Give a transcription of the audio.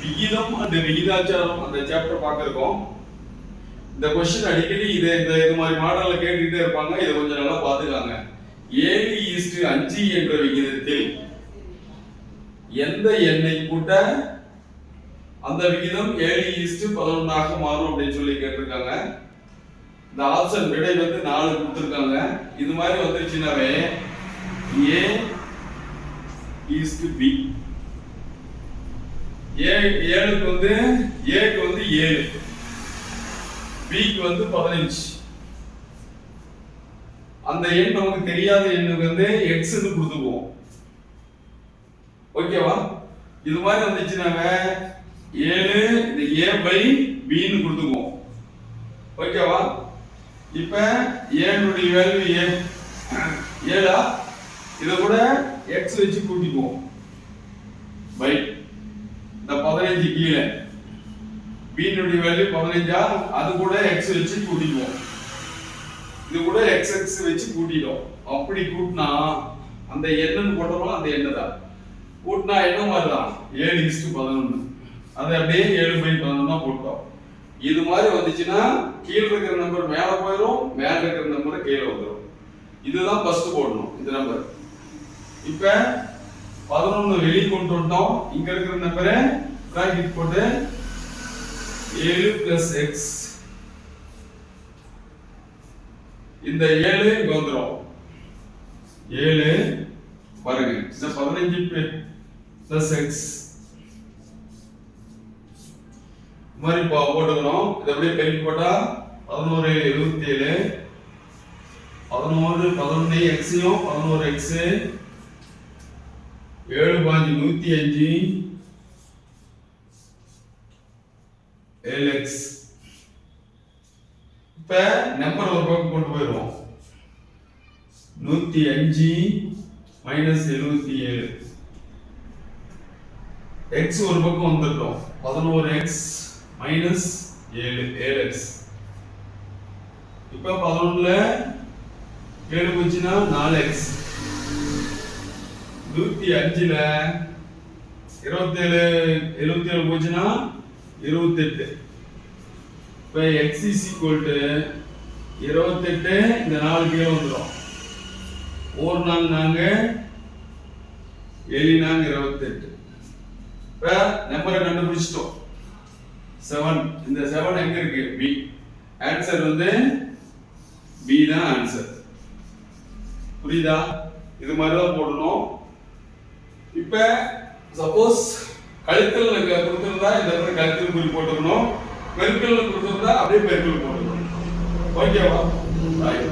விகிதம் அந்த விகிதாச்சாரம் அந்த சாப்டர் பார்த்துருக்கோம். இந்த கொஸ்டின் அடிக்கடி இதை இந்த இது மாதிரி மாடலில் கேட்டுக்கிட்டே இருப்பாங்க. இதை கொஞ்சம் நல்லா பார்த்துக்காங்க. ஏழு ஈஸ்ட் அஞ்சு என்ற விகிதத்தில் எந்த எண்ணை கூட்ட அந்த விகிதம் ஏழு ஈஸ்ட் பதினொன்னாக மாறும் அப்படின்னு சொல்லி கேட்டிருக்காங்க. இந்த ஆப்ஷன் விடை வந்து நாலு கொடுத்துருக்காங்க. இது மாதிரி வந்துருச்சுனாவே ஏ ஈஸ்ட் பி. ஏ ஏழுக்கு வந்து ஏக்கு வந்து ஏழு பிக்கு வந்து பதினஞ்சு. அந்த எண் நமக்கு தெரியாத எண்ணுக்கு வந்து எக்ஸ்னு கொடுத்துக்குவோம். ஓகேவா இது மாதிரி வந்துச்சுனாங்க ஏழு இந்த ஏ பை பின்னு கொடுத்துக்குவோம். ஓகேவா இப்ப ஏனுடைய வேல்யூ ஏ ஏழா இதை கூட எக்ஸ் வச்சு கூட்டிக்குவோம். பை இந்த பதினஞ்சு கீழே. பீனுடைய வேல்யூ பதினஞ்சா அது கூட எக்ஸ் வச்சு கூட்டிக்குவோம். இது கூட எக்ஸ் எக்ஸ் வச்சு கூட்டிடும் அப்படி கூட்டினா அந்த எண்ணுன்னு போட்டோம்னா அந்த எண்ணு தான். கூட்டினா என்ன மாதிரி தான் ஏழு இஸ்டு பதினொன்று அது அப்படியே ஏழு பை பதினொன்று தான் போட்டோம். இது மாதிரி வந்துச்சுன்னா கீழே இருக்கிற நம்பர் மேலே போயிடும் மேலே இருக்கிற நம்பர் கீழே வந்துடும் இதுதான் ஃபர்ஸ்ட் போடணும் இந்த நம்பர் இப்போ பதினொன்னு வெளியே கொண்டு வந்தோம் இங்க இருக்கிற நம்பரை பிராக்கெட் போட்டு ஏழு பிளஸ் எக்ஸ் இந்த ஏழு இங்க வந்துடும் ஏழு பாருங்க இந்த பதினஞ்சு பிளஸ் எக்ஸ் மாதிரி இப்போ போட்டுக்கணும். இதை அப்படியே பெருக்கி போட்டா பதினோரு எழுபத்தி ஏழு பதினோரு பதினொன்று எக்ஸையும் பதினோரு எக்ஸு ஏழு பாஞ்சு நூற்றி அஞ்சு. எல்எக்ஸ் இப்போ நம்பர் ஒரு பக்கம் கொண்டு போயிடுவோம். நூற்றி அஞ்சு மைனஸ் எழுபத்தி ஏழு. எக்ஸ் ஒரு பக்கம் வந்துட்டோம். பதினோரு எக்ஸ் மைனஸ் ஏழு ஏழு எக்ஸ் இப்போ பதினொன்றில் ஏழு போச்சுன்னா நாலு எக்ஸ் நூத்தி அஞ்சுல இருபத்தேழு எழுபத்தி ஏழு போச்சுன்னா இருபத்தெட்டு. இப்ப எக்ஸிஸ் இஸ் ஈக்குவல் டு இருபத்தெட்டு இந்த நாலு கீழே வந்துடும் ஒரு நாள் நாங்க எலி நாங்க இருபத்தெட்டு. இப்ப நம்பரை கண்டுபிடிச்சிட்டோம். செவன் இந்த செவன் எங்க இருக்கு? பி ஆன்சர் வந்து பி தான் ஆன்சர் புரியுதா? இது மாதிரி தான் போடணும். இப்ப சப்போஸ் கழுத்தில் கொடுத்துருந்தா இந்த இடத்துல கழுத்தில் குறி போட்டுக்கணும் பெருக்கல் கொடுத்துருந்தா அப்படியே பெருக்கல் போட்டுக்கணும். ஓகேவா ரைட்